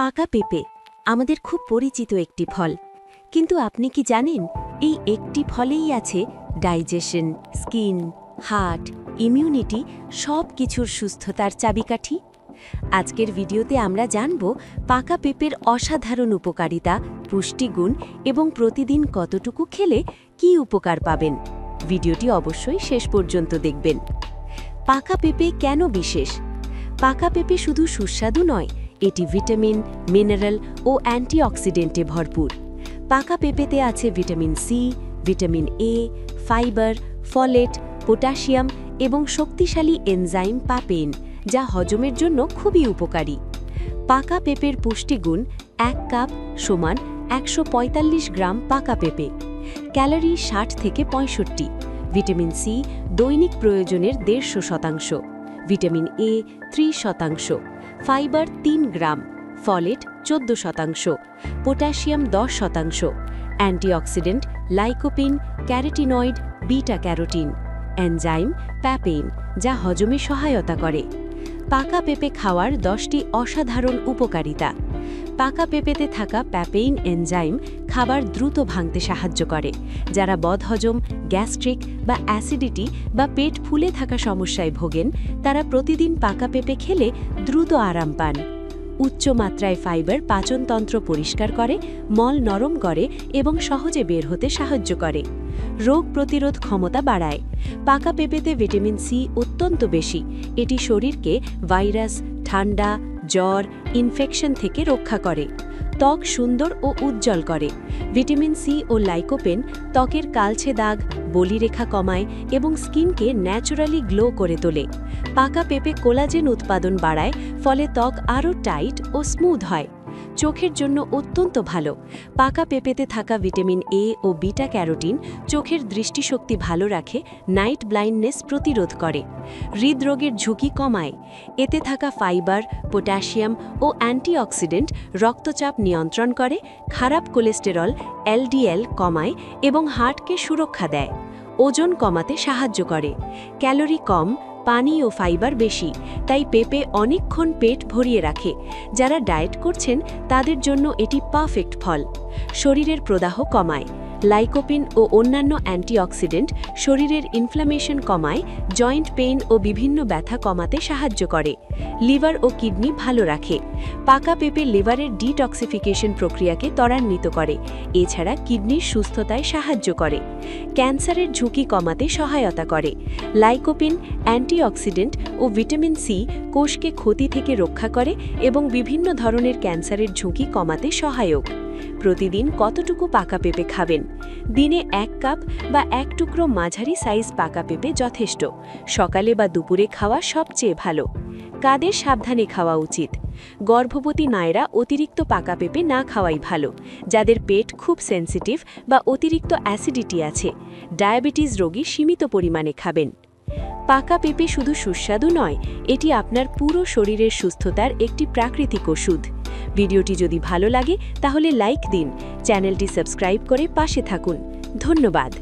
পাকা পেঁপে, আমাদের খুব পরিচিত একটি ফল। কিন্তু আপনি কি জানেন, এই একটি ফলেই আছে ডাইজেশন, স্কিন, হার্ট, ইমিউনিটি সব কিছুর সুস্থতার চাবিকাঠি? আজকের ভিডিওতে আমরা জানব পাকা পেঁপের অসাধারণ উপকারিতা, পুষ্টিগুণ এবং প্রতিদিন কতটুকু খেলে কি উপকার পাবেন। ভিডিওটি অবশ্যই শেষ পর্যন্ত দেখবেন। পাকা পেঁপে কেন বিশেষ? পাকা পেঁপে শুধু সুস্বাদু নয় এটি ভিটামিন, মিনারেল ও অ্যান্টিঅক্সিডেন্টে ভরপুর। পাকা পেঁপেতে আছে vitamin C, vitamin A, fibre, folate, potassium এবং শক্তিশালী এনজাইম পাপেন, যা হজমের জন্য খুবই উপকারী। পাকা পেঁপের পুষ্টিগুণ এক কাপ সমান একশো পঁয়তাল্লিশ গ্রাম পাকা পেঁপে, ক্যালোরি ষাট থেকে পঁয়ষট্টি, ভিটামিন সি দৈনিক প্রয়োজনের দেড়শো শতাংশ, ভিটামিন এ ত্রিশ শতাংশ ফাইবার তিন গ্রাম, ফলেট চোদ্দ শতাংশ, পটাশিয়াম দশ শতাংশ, antioxidant lycopene, carotenoid, beta carotene, enzyme, papain, যা হজমে সহায়তা করে। পাকা পেঁপে খাওয়ার দশটি অসাধারণ উপকারিতা। পাকা পেঁপেতে থাকা প্যাপেইন এনজাইম খাবার দ্রুত ভাঙতে সাহায্য করে, যারা বদহজম, গ্যাস্ট্রিক বা অ্যাসিডিটি বা পেট ফুলে থাকা সমস্যায় ভোগেন, তারা প্রতিদিন পাকা পেঁপে খেলে দ্রুত আরাম পান। উচ্চ মাত্রায় ফাইবার পাচনতন্ত্র পরিষ্কার করে, মল নরম করে এবং সহজে বের হতে সাহায্য করে। রোগ প্রতিরোধ ক্ষমতা বাড়ায়। পাকা পেঁপেতে ভিটামিন সি অত্যন্ত বেশি। এটি শরীরকে ভাইরাস, ঠান্ডা জ্বর ইনফেকশন থেকে রক্ষা করে। ত্বক সুন্দর ও উজ্জ্বল করে। ভিটামিন সি ও লাইকোপেন ত্বকের কালছে দাগ, বলিরেখা কমায় এবং স্কিনকে ন্যাচুরালি গ্লো করে তোলে। পাকা পেঁপে কোলাজেন উৎপাদন বাড়ায়, ফলে ত্বক আরও টাইট ও স্মুথ হয়। চোখের জন্য অত্যন্ত ভালো। পাকা পেঁপেতে থাকা ভিটামিন এ ও বিটা ক্যারোটিন চোখের দৃষ্টিশক্তি ভালো রাখে, নাইট ব্লাইন্ডনেস প্রতিরোধ করে। হৃদরোগের ঝুঁকি কমায়। এতে থাকা ফাইবার, পটাশিয়াম ও অ্যান্টিঅক্সিডেন্ট রক্তচাপ নিয়ন্ত্রণ করে, খারাপ কোলেস্টেরল, এলডিএল কমায় এবং হার্টকে সুরক্ষা দেয়। ওজন কমাতে সাহায্য করে। ক্যালোরি কম পানি ও ফাইবার বেশি, তাই পেঁপে অনেকক্ষণ পেট ভরিয়ে রাখে। যারা ডায়েট করছেন, তাদের জন্য এটি পারফেক্ট ফল। শরীরের প্রদাহ কমায়। লাইকোপিন ও অন্যান্য অ্যান্টিঅক্সিডেন্ট শরীরের ইনফ্লামেশন কমায় জয়েন্ট পেইন ও বিভিন্ন ব্যথা কমাতে সাহায্য করে। লিভার ও কিডনি ভালো রাখে। পাকা পেঁপে লিভারের ডিটক্সিফিকেশন প্রক্রিয়াকে ত্বরান্বিত করে। এছাড়া কিডনির সুস্থতায় সাহায্য করে। ক্যান্সারের ঝুঁকি কমাতে সহায়তা করে। লাইকোপিন, অ্যান্টিঅক্সিডেন্ট ও ভিটামিন সি কোষকে ক্ষতি থেকে রক্ষা করে এবং বিভিন্ন ধরনের ক্যান্সারের ঝুঁকি কমাতে সহায়ক। প্রতিদিন কতটুকু পাকা পেঁপে খাবেন? দিনে এক কাপ বা এক টুকরো মাঝারি সাইজ পাকা পেঁপে যথেষ্ট। সকালে বা দুপুরে খাওয়া সবচেয়ে ভালো। কাদের সাবধানে খাওয়া উচিত? গর্ভবতী নায়রা অতিরিক্ত পাকা পেঁপে না খাওয়াই ভালো। যাদের পেট খুব সেন্সিটিভ বা অতিরিক্ত অ্যাসিডিটি আছে, ডায়াবেটিস রোগী সীমিত পরিমাণে খাবেন। পাকা পেঁপে শুধু সুস্বাদু নয়, এটি আপনার পুরো শরীরের সুস্থতার একটি প্রাকৃতিক ওষুধ। ভিডিওটি যদি ভালো লাগে তাহলে লাইক দিন। চ্যানেলটি সাবস্ক্রাইব করে পাশে থাকুন। ধন্যবাদ।